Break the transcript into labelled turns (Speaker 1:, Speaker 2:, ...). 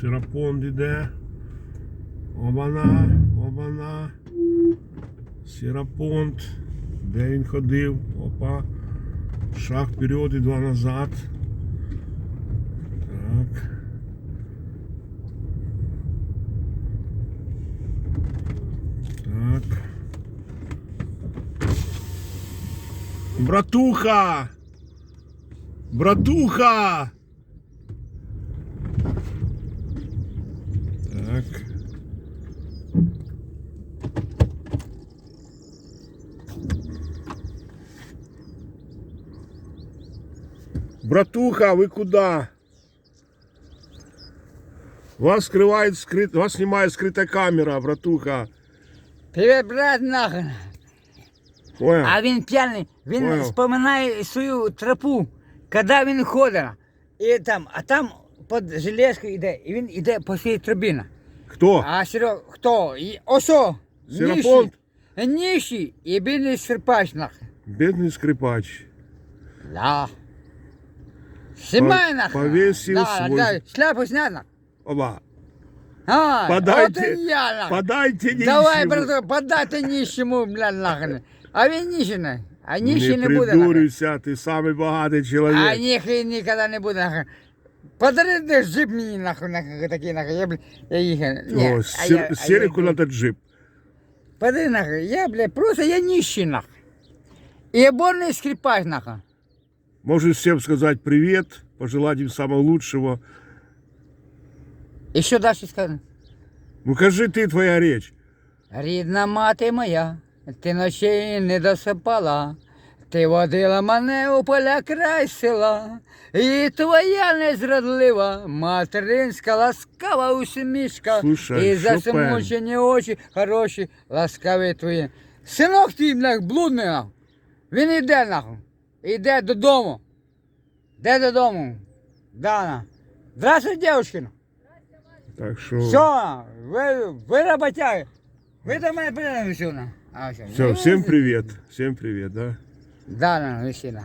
Speaker 1: Сірапонд іде. Обана, обана. Сірапонд. Де він ходив? Опа. Шаг вперед і два назад. Так. Так. Братуха! Братуха! Братуха, вы куда? Вас скрывает скрыт... вас снимает скрытая камера, братуха.
Speaker 2: Привіт, брат, нахуй.
Speaker 1: Понял?
Speaker 2: А він п'яний, він
Speaker 1: Понял.
Speaker 2: вспоминає свою тропу, коли він ходить. І там, а там під железкою йде, і він йде по цій трубі.
Speaker 1: Кто?
Speaker 2: А Серег, хто? І, осо,
Speaker 1: Сіропонт?
Speaker 2: Ніші, Ніші і бідний серпач, нахуй.
Speaker 1: Бедный скрипач.
Speaker 2: Да. Снимай
Speaker 1: По-
Speaker 2: нахуй.
Speaker 1: повесил
Speaker 2: да,
Speaker 1: свой-
Speaker 2: Да, шляпу снять нахуй.
Speaker 1: Оба.
Speaker 2: А,
Speaker 1: Подайте,
Speaker 2: от і я нахуй.
Speaker 1: подайте
Speaker 2: Давай,
Speaker 1: нищему.
Speaker 2: брат, подайте нищему, блядь, нахуй. А він нищий, нахуй. А нищий
Speaker 1: не
Speaker 2: не, буде, нахуй.
Speaker 1: придурюйся, ты самый богатый человек.
Speaker 2: А ніхай ніколи не буде, нахуй. Подари де джип мені, нахуй, нахуй, такий, нахуй. Я, блядь, я їхав. Ні,
Speaker 1: О,
Speaker 2: а
Speaker 1: сер-
Speaker 2: я- а
Speaker 1: Серику
Speaker 2: я-
Speaker 1: надо джип.
Speaker 2: Подари, нахуй. Я, блядь, просто я нищий, нахуй. І борний скрипач, нахуй.
Speaker 1: Можешь всем сказать привет, пожелать им самого лучшего.
Speaker 2: Що далі сказати?
Speaker 1: Ну, кажи ты твоя речь.
Speaker 2: Рідна мати моя, ти ночей не досипала, ти водила мене у поля край села, і твоя незрадлива, материнська ласкава усмішка,
Speaker 1: Слушай,
Speaker 2: і засмучені очі хороші, ласкаві твої. Синок твій, блядь, блудний, нахуй. він іде нахуй, іде додому. Де додому? Дана. Здравствуй, дівчина.
Speaker 1: Так що.
Speaker 2: Все, ви, ви роботяги. Ви до мене прийняли. Все.
Speaker 1: всім всем привет. Всем привет, да?
Speaker 2: Да, на, весіна.